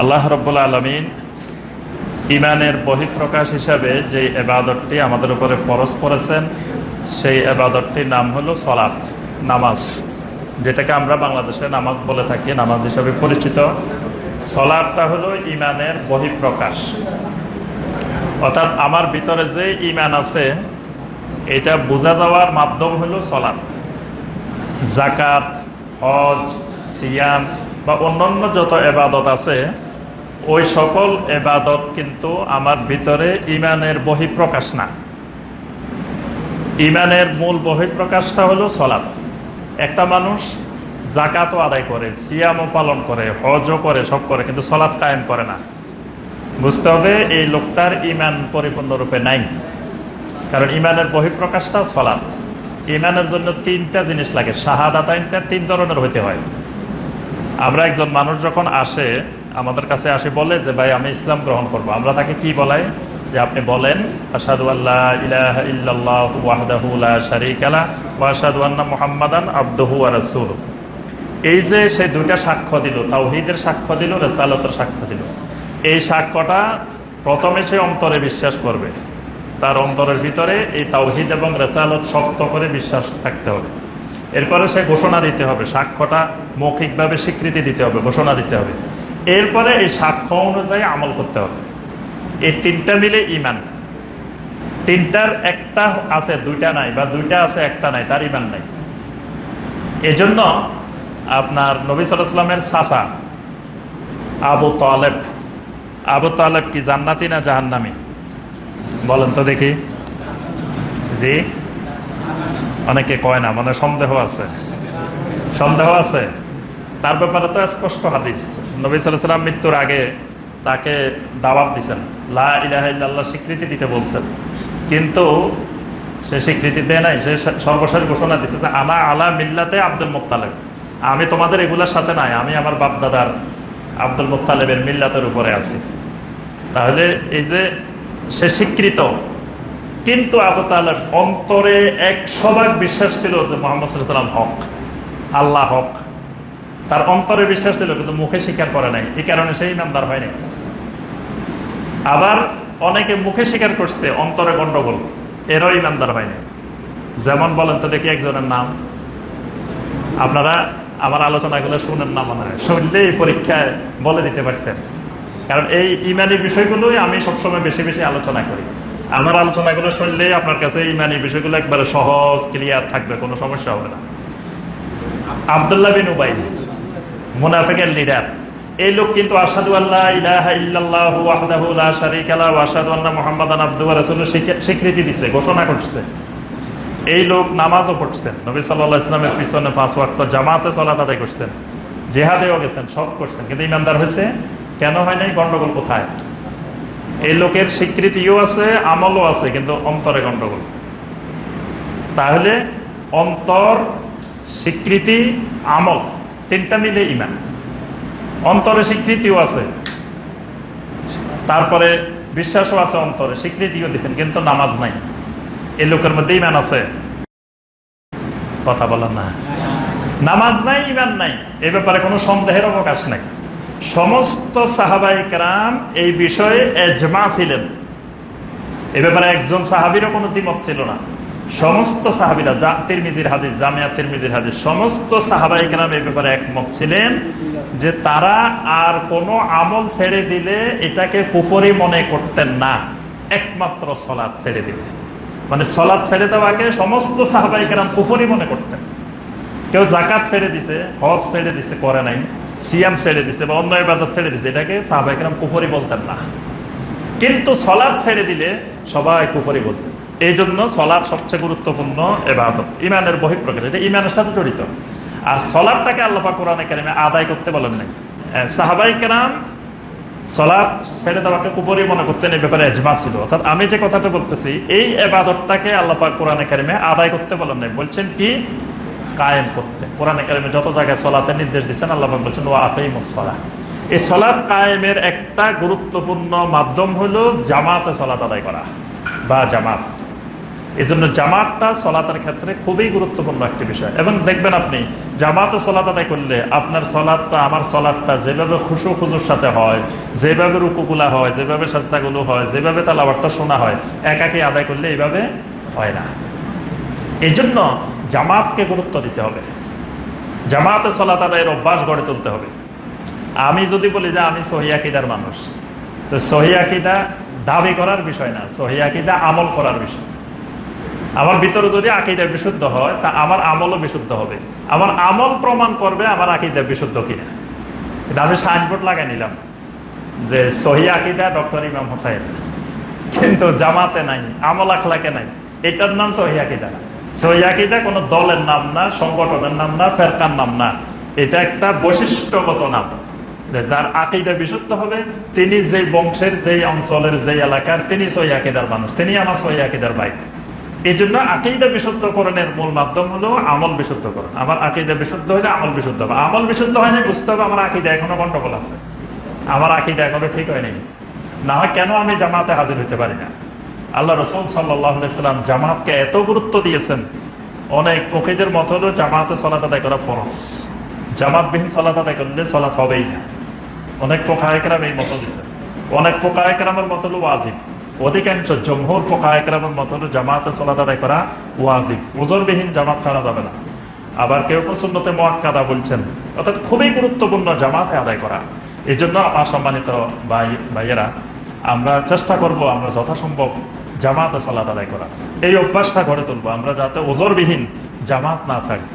আল্লাহ রব্বুল আলমিন ইমানের বহিঃপ্রকাশ হিসাবে যে এবাদতটি আমাদের উপরে পরশ করেছেন, সেই এবাদতটির নাম হলো সলাৎ নামাজ, যেটাকে আমরা বাংলাদেশে নামাজ বলে থাকি, নামাজ হিসাবে পরিচিত। সলাৎটা হলো ইমানের বহিঃপ্রকাশ। অর্থাৎ আমার ভিতরে যে ইমান আছে, এটা বোঝা যাওয়ার মাধ্যম হলো সলাৎ জাকাত হজ, সিয়াম বা অন্যান্য যত এবাদত আছে ওই সকল এবাদত কিন্তু আমার ভিতরে ইমানের বহিঃপ্রকাশ না। ইমানের মূল বহিঃপ্রকাশটা হলো সলাৎ। একটা মানুষ জাকাতও আদায় করে, সিয়ামও পালন করে, হজও করে, সব করে, কিন্তু সলাৎ কায়েম করে না। বুঝতে হবে এই লোকটার ইমান পরিপূর্ণরূপে নাই। কারণ ইমানের বহিঃপ্রকাশটা সলাৎ। ইমানের জন্য তিনটা জিনিস লাগে শাহাদাতাইনটা তিন ধরনের হইতে হয়। আমরা একজন মানুষ যখন আসে আমাদের কাছে আসে বলে যে, ভাই, আমি ইসলাম গ্রহণ করব। আমরা তাকে কি বলাই? যে আপনি বলেন আসাদু আল্লাহ ইলাহা ওয়া এই যে সে দুইটা সাক্ষ্য দিল, তাওহিদের সাক্ষ্য দিল, রেসালতের সাক্ষ্য দিল। এই সাক্ষ্যটা প্রথমে সে অন্তরে বিশ্বাস করবে। তার অন্তরের ভিতরে এই তাওহিদ এবং রেসালত শক্ত করে বিশ্বাস থাকতে হবে। এরপরে সে ঘোষণা দিতে হবে, সাক্ষ্যটা মৌখিকভাবে স্বীকৃতি দিতে হবে, ঘোষণা দিতে হবে। এরপরে এই সাক্ষ্য অনুযায়ী আমল করতে হবে। এই তিনটা মিলে ইমান তিনটার একটা আছে, দুইটা নাই, বা দুইটা আছে, একটা নাই, তার ইমান নাই। এজন্য আপনার নবী সালামের সাসা আবু তালেব আবু তালেব কি জান্নাতি না জাহান্নামি? বলেন তো দেখি। জি? অনেকে কয় না মানে সন্দেহ আছে। সন্দেহ আছে? তার ব্যাপারে তো স্পষ্ট হাদিস। নবী সাল্লাম মৃত্যুর আগে তাকে দাওয়াত দিচ্ছেন লা ইলাহা স্বীকৃতি দিতে বলছেন। কিন্তু সে স্বীকৃতি দেয় নাই, সে সর্বশেষ ঘোষণা দিচ্ছে আমা আলা মিল্লাতে আব্দুল মুক্তালেব আমি তোমাদের এগুলার সাথে নাই, আমি আমার বাপদাদার আব্দুল মুক্তালেবের মিল্লাতের উপরে আছি। তাহলে এই যে সে স্বীকৃত, কিন্তু আবু তালেব অন্তরে একশো ভাগ বিশ্বাস ছিল যে মোহাম্মদ সাল্লাম হক, আল্লাহ হক। তার অন্তরে বিশ্বাস ছিল, কিন্তু মুখে স্বীকার করে নাই। এই কারণে সেই নামদার হয়নি। আবার অনেকে মুখে স্বীকার করছে, অন্তরে গন্ডগোল। এরও ইমানদার হয়নি। যেমন বলেন তো দেখি একজনের নাম। আপনারা আমার আলোচনাগুলো শুনেন না মনে হয়। শুনলে এই পরীক্ষায় বলে দিতে পারতেন। কারণ এই ইমানি বিষয়গুলোই আমি সবসময় বেশি বেশি আলোচনা করি। আমার আলোচনাগুলো শুনলে আপনার কাছে ইমানি বিষয়গুলো একবারে সহজ ক্লিয়ার থাকবে, কোনো সমস্যা হবে না। আবদুল্লাহ বিন উবাই মুনাফিকের লিডার। এই লোক কিন্তু আসাদু আল্লাহ ইলাহা স্বীকৃতি দিছে, ঘোষণা করছে। এই লোক নামাজও পড়ছেন। নবী সাল্লাল্লাহু আলাইহি সাল্লামের পিছনে পাঁচ ওয়াক্ত জামাতে সালাত করছেন। জিহাদেও গেছেন সব করছেন। কিন্তু ইমানদার হয়েছে? কেন হয় নাই? গন্ডগোল কোথায়? এই লোকের স্বীকৃতিও আছে, আমলও আছে, কিন্তু অন্তরে গন্ডগোল। তাহলে অন্তর, স্বীকৃতি, আমল। তিনটা মিলে ইমান। অন্তরে স্বীকৃতিও আছে। তারপরে বিশ্বাসও আছে অন্তরে, স্বীকৃতিও দিচ্ছেন কিন্তু নামাজ নাই। এই লোকের মধ্যে ইমান আছে? কথা বলার না। নামাজ নাই, ইমান নাই, এ ব্যাপারে কোনো সন্দেহের অবকাশ নাই। সমস্ত সাহাবাই কারাম এই বিষয়ে এজমা ছিলেন। এ ব্যাপারে একজন সাহাবিরও কোনো দ্বিমত ছিল না। সমস্ত সাহাবিরা তিরমিজির হাদিস, জামিয়া তিরমিজির হাদিস, সমস্ত সাহাবাই কারাম এই ব্যাপারে একমত ছিলেন যে তারা আর কোনো আমল ছেড়ে দিলে এটাকে কুফরি মনে করতেন না। একমাত্র সলাদ ছেড়ে দিলে। মানে সলাদ ছেড়ে দেওয়াকে সমস্ত সাহাবাই কারাম কুফরি মনে করতেন। কেউ জাকাত ছেড়ে দিছে, হজ ছেড়ে দিছে, করে নাই, সিয়াম ছেড়ে দিছে বা অন্য ইবাদত ছেড়ে দিছে, এটাকে সাহাবাইকরাম কুফরি বলতেন না। কিন্তু সলাদ ছেড়ে দিলে সবাই কুফরি বলতেন। এই জন্য সলাদ সবচেয়ে গুরুত্বপূর্ণ এবাদত। ইমানের বহিঃপ্রকাশ, এটা ইমানের সাথে জড়িত। আর সলাদটাকে আল্লাপা কোরআনে কেরামে আদায় করতে বলেন নাই। সাহাবাই কেরাম সলাদ ছেড়ে দেওয়াকে কুপুরি মনে করতেন, এই ব্যাপারে এজমা ছিল। অর্থাৎ আমি যে কথাটা বলতেছি, এই এবাদতটাকে আল্লাপা কোরআনে কেরামে আদায় করতে বলেন নাই। বলছেন কি? কায়েম করতে। কোরআনে কারিমে যত জায়গায় সলাতে নির্দেশ দিচ্ছেন, আল্লাহ বলছেন ও আতেই মুসলা এই সলাৎ কায়েমের একটা গুরুত্বপূর্ণ মাধ্যম হলো জামাতে সলাত আদায় করা বা জামাত। এই জন্য জামাতটা চলাতের ক্ষেত্রে খুবই গুরুত্বপূর্ণ একটি বিষয়। এবং দেখবেন আপনি, জামাতে সলাত আদায় করলে আপনার চলাতটা আমার চলাতটা যেভাবে খুশু খুজুর সাথে হয়, যেভাবে রুকুগুলা হয়, যেভাবে সাজদাগুলো হয়, যেভাবে তালাবারটা শোনা হয়, একাকে আদায় করলে এইভাবে হয় না। এই জন্য জামাতকে গুরুত্ব দিতে হবে। জামাতে চলাত আদায়ের অভ্যাস গড়ে তুলতে হবে। আমি যদি বলি যে আমি সহিয়াকিদার মানুষ, তো সহিয়াকিদা দাবি করার বিষয় না সহিয়াকিদা আমল করার বিষয়। আমার ভিতরে যদি আকিদা বিশুদ্ধ হয়, তা আমার আমলও বিশুদ্ধ হবে। আমার আমল প্রমাণ করবে আমার আকিদা বিশুদ্ধ কিনা। এটা আমি সাইনবোর্ড লাগাই নিলাম যে সহি আকিদা ডক্টর ইমাম হোসাইন। কিন্তু জামাতে নাই, আমল আখলাকে নাই। এটার নাম সহি আকিদা না। সহি আকিদা কোনো দলের নাম না, সংগঠনের নাম না, ফেরকার নাম না। এটা একটা বৈশিষ্ট্যগত নাম। যার আকিদা বিশুদ্ধ হবে, তিনি যেই বংশের, যেই অঞ্চলের, যেই এলাকার, তিনি সহি আকিদার মানুষ। তিনি আমার সহি আকিদার ভাই। এই জন্য আকিদা বিশুদ্ধকরণের মূল মাধ্যম হলো আমল বিশুদ্ধকরণ। আমার আকিদা বিশুদ্ধ হলে আমল বিশুদ্ধ হবে। আমল বিশুদ্ধ হয়নি, বুঝতে হবে আমার আকিদা এখনও গন্ডগোল আছে। আমার আকিদা এখনও ঠিক হয়নি। না হয় কেন আমি জামাতে হাজির হতে পারি না? আল্লাহ রসুল সাল্লাম জামাতকে এত গুরুত্ব দিয়েছেন। অনেক পক্ষীদের মত হলো জামাতে চলাত আদায় করা ফরস জামাতবিহীন চলাত আদায় করলে চলাত হবেই না। অনেক পোকায়করাম এই মত দিচ্ছেন অনেক পোকায়করামের মত হলো ওয়াজিব। অধিকাংশ জমহুর পোকায়করামের মত হলো জামাতে চলাত আদায় করা ওয়াজিব। ওজরবিহীন জামাত ছাড়া যাবে না। আবার কেউ কেউ সুন্নতে মোয়াক্কাদা বলছেন, অর্থাৎ খুবই গুরুত্বপূর্ণ জামাতে আদায় করা। এই জন্য আমার সম্মানিত ভাই, ভাইয়েরা, আমরা চেষ্টা করব, আমরা যথাসম্ভব জামাতে চলাত আদায় করা। এই অভ্যাসটা গড়ে তুলবো। আমরা যাতে ওজরবিহীন জামাত না থাকি।